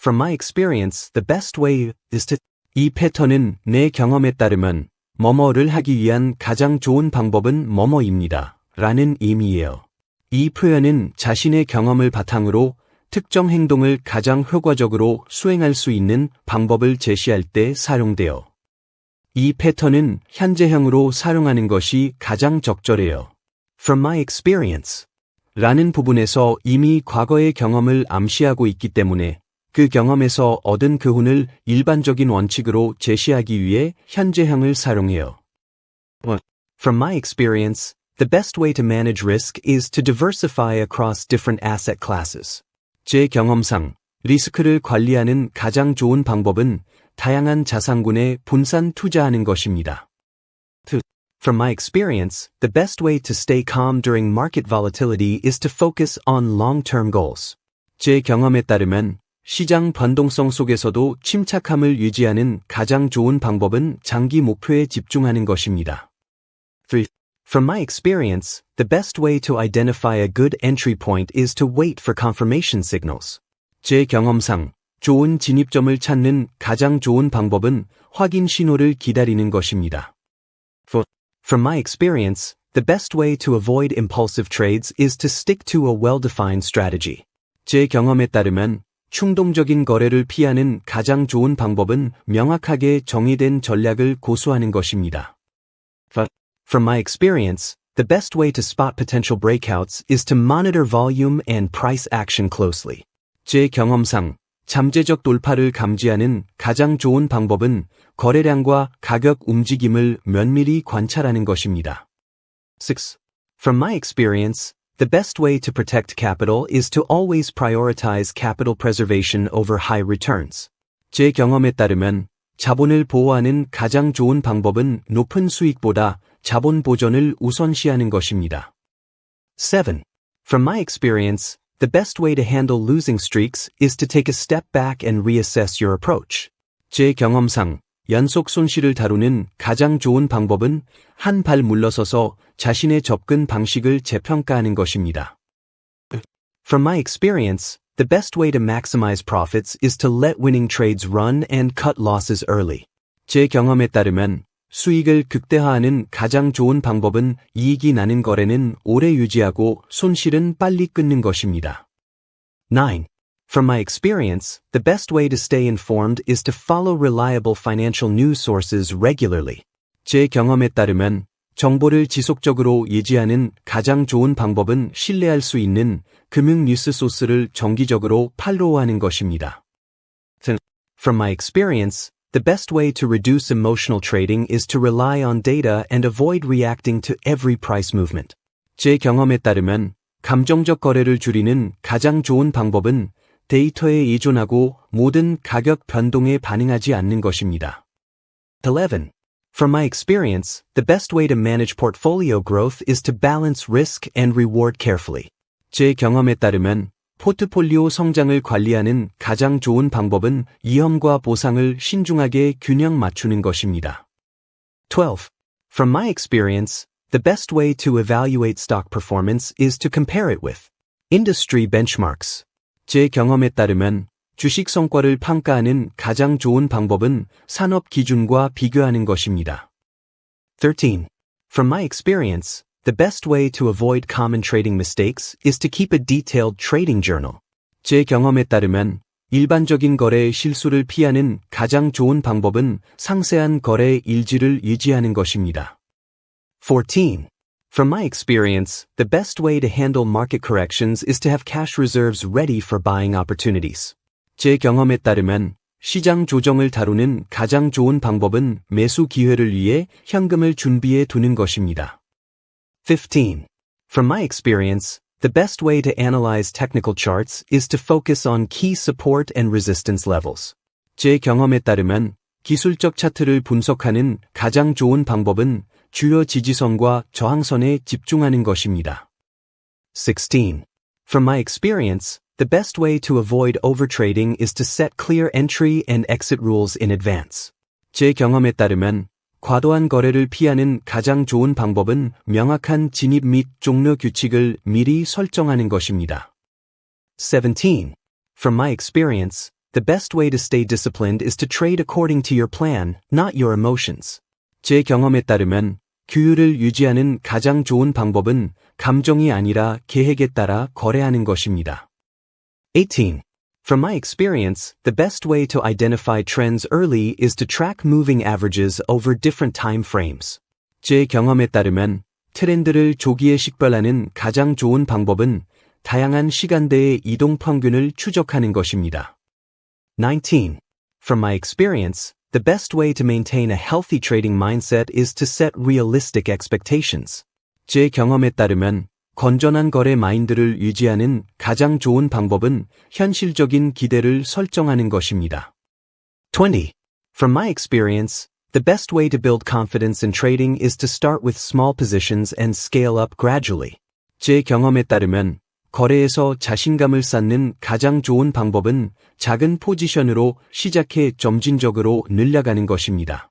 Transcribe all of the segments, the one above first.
From my experience, the best way is to 이 패턴은 내 경험에 따르면 뭐뭐를 하기 위한 가장 좋은 방법은 뭐뭐입니다. 라는 의미예요. 이 표현은 자신의 경험을 바탕으로 특정 행동을 가장 효과적으로 수행할 수 있는 방법을 제시할 때 사용돼요. 이 패턴은 현재형으로 사용하는 것이 가장 적절해요. From my experience 라는 부분에서 이미 과거의 경험을 암시하고 있기 때문에 그 경험에서 얻은 교훈을 일반적인 원칙으로 제시하기 위해 현재형을 사용해요. From my experience, the best way to manage risk is to diversify across different asset classes. 제 경험상 리스크를 관리하는 가장 좋은 방법은 다양한 자산군에 분산 투자하는 것입니다. From my experience, the best way to stay calm during market volatility is to focus on long-term goals. 제 경험에 따르면 시장 변동성 속에서도 침착함을 유지하는 가장 좋은 방법은 장기 목표에 집중하는 것입니다. 3. From my experience, the best way to identify a good entry point is to wait for confirmation signals. 제 경험상 좋은 진입점을 찾는 가장 좋은 방법은 확인 신호를 기다리는 것입니다. 4. From my experience, the best way to avoid impulsive trades is to stick to a well-defined strategy. 제 경험에 따르면 충동적인 거래를 피하는 가장 좋은 방법은 명확하게 정의된 전략을 고수하는 것입니다. From my experience, the best way to spot potential breakouts is to monitor volume and price action closely. 제 경험상 잠재적 돌파를 감지하는 가장 좋은 방법은 거래량과 가격 움직임을 면밀히 관찰하는 것입니다. 6. From my experience, the best way to protect capital is to always prioritize capital preservation over high returns. 제 경험에 따르면 자본을 보호하는 가장 좋은 방법은 높은 수익보다 자본 보존을 우선시하는 것입니다. 7. From my experience, the best way to handle losing streaks is to take a step back and reassess your approach. 제 경험상 연속 손실을 다루는 가장 좋은 방법은 한 발 물러서서 자신의 접근 방식을 재평가하는 것입니다. From my experience, the best way to maximize profits is to let winning trades run and cut losses early. 제 경험에 따르면 수익을 극대화하는 가장 좋은 방법은 이익이 나는 거래는 오래 유지하고 손실은 빨리 끊는 것입니다. 9. From my experience, the best way to stay informed is to follow reliable financial news sources regularly. 제 경험에 따르면 정보를 지속적으로 예지하는 가장 좋은 방법은 신뢰할 수 있는 금융 뉴스 소스를 정기적으로 팔로우하는 것입니다. From my experience, the best way to reduce emotional trading is to rely on data and avoid reacting to every price movement. 제 경험에 따르면 감정적 거래를 줄이는 가장 좋은 방법은 데이터에 의존하고 모든 가격 변동에 반응하지 않는 것입니다. 11. From my experience, the best way to manage portfolio growth is to balance risk and reward carefully. 제 경험에 따르면 포트폴리오 성장을 관리하는 가장 좋은 방법은 위험과 보상을 신중하게 균형 맞추는 것입니다. 12. From my experience, the best way to evaluate stock performance is to compare it with industry benchmarks. 제 경험에 따르면 주식 성과를 평가하는 가장 좋은 방법은 산업 기준과 비교하는 것입니다. 13. From my experience, the best way to avoid common trading mistakes is to keep a detailed trading journal. 제 경험에 따르면 일반적인 거래의 실수를 피하는 가장 좋은 방법은 상세한 거래 일지를 유지하는 것입니다. 14. From my experience, the best way to handle market corrections is to have cash reserves ready for buying opportunities. 제 경험에 따르면 시장 조정을 다루는 가장 좋은 방법은 매수 기회를 위해 현금을 준비해 두는 것입니다. 15. From my experience, the best way to analyze technical charts is to focus on key support and resistance levels. 제 경험에 따르면 기술적 차트를 분석하는 가장 좋은 방법은 주요 지지선과 저항선에 집중하는 것입니다. 16. From my experience, the best way to avoid overtrading is to set clear entry and exit rules in advance. 제 경험에 따르면 과도한 거래를 피하는 가장 좋은 방법은 명확한 진입 및 종료 규칙을 미리 설정하는 것입니다. 17. From my experience, the best way to stay disciplined is to trade according to your plan, not your emotions. 제 경험에 따르면 규율을 유지하는 가장 좋은 방법은 감정이 아니라 계획에 따라 거래하는 것입니다. 18. From my experience, the best way to identify trends early is to track moving averages over different time frames. 제 경험에 따르면 트렌드를 조기에 식별하는 가장 좋은 방법은 다양한 시간대의 이동 평균을 추적하는 것입니다. 19. From my experience, the best way to maintain a healthy trading mindset is to set realistic expectations. 제 경험에 따르면 건전한 거래 마인드를 유지하는 가장 좋은 방법은 현실적인 기대를 설정하는 것입니다. 20. From my experience, the best way to build confidence in trading is to start with small positions and scale up gradually. 제 경험에 따르면 거래에서 자신감을 쌓는 가장 좋은 방법은 작은 포지션으로 시작해 점진적으로 늘려가는 것입니다.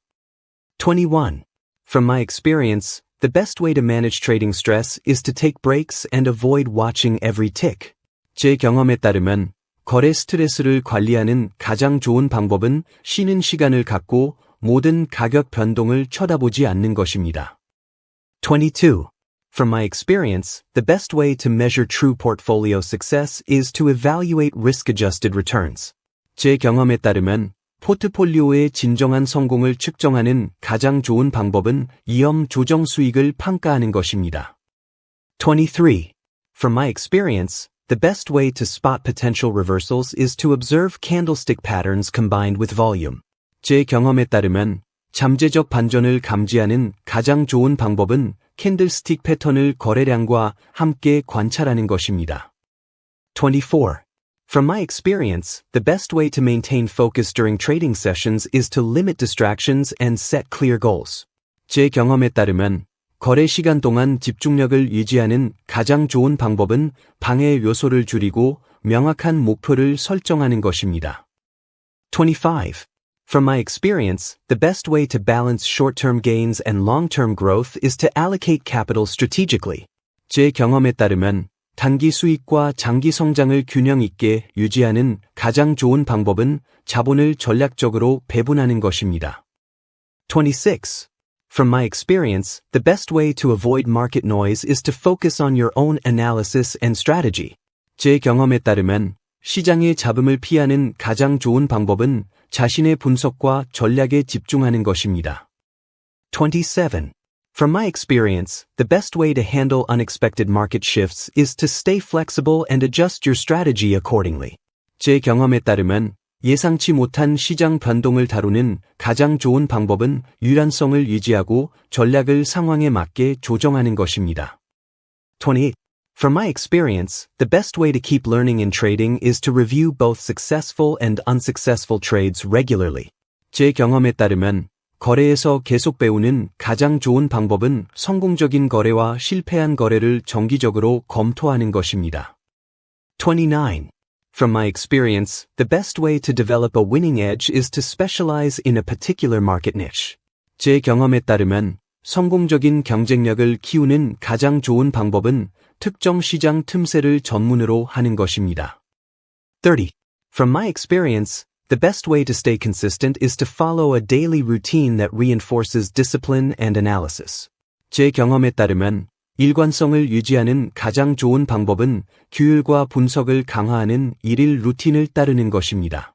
21. From my experience, the best way to manage trading stress is to take breaks and avoid watching every tick. 제 경험에 따르면 거래 스트레스를 관리하는 가장 좋은 방법은 쉬는 시간을 갖고 모든 가격 변동을 쳐다보지 않는 것입니다. 22. From my experience, the best way to measure true portfolio success is to evaluate risk-adjusted returns. 제 경험에 따르면 포트폴리오의 진정한 성공을 측정하는 가장 좋은 방법은 위험 조정 수익을 평가하는 것입니다. 23. From my experience, the best way to spot potential reversals is to observe candlestick patterns combined with volume. 제 경험에 따르면 잠재적 반전을 감지하는 가장 좋은 방법은 캔들스틱 패턴을 거래량과 함께 관찰하는 것입니다. 24. From my experience, the best way to maintain focus during trading sessions is to limit distractions and set clear goals. 제 경험에 따르면 거래 시간 동안 집중력을 유지하는 가장 좋은 방법은 방해 요소를 줄이고 명확한 목표를 설정하는 것입니다. 25. From my experience, the best way to balance short-term gains and long-term growth is to allocate capital strategically. 제 경험에 따르면 단기 수익과 장기 성장을 균형 있게 유지하는 가장 좋은 방법은 자본을 전략적으로 배분하는 것입니다. 26. From my experience, the best way to avoid market noise is to focus on your own analysis and strategy. 제 경험에 따르면 시장의 잡음을 피하는 가장 좋은 방법은 자신의 분석과 전략에 집중하는 것입니다. 27. From my experience, the best way to handle unexpected market shifts is to stay flexible and adjust your strategy accordingly. 제 경험에 따르면 예상치 못한 시장 변동을 다루는 가장 좋은 방법은 유연성을 유지하고 전략을 상황에 맞게 조정하는 것입니다. 28. From my experience, the best way to keep learning in trading is to review both successful and unsuccessful trades regularly. 제 경험에 따르면 거래에서 계속 배우는 가장 좋은 방법은 성공적인 거래와 실패한 거래를 정기적으로 검토하는 것입니다. 29. From my experience, the best way to develop a winning edge is to specialize in a particular market niche. 제 경험에 따르면 성공적인 경쟁력을 키우는 가장 좋은 방법은 특정 시장 틈새를 전문으로 하는 것입니다. 30. From my experience, the best way to stay consistent is to follow a daily routine that reinforces discipline and analysis. 제 경험에 따르면 일관성을 유지하는 가장 좋은 방법은 규율과 분석을 강화하는 일일 루틴을 따르는 것입니다.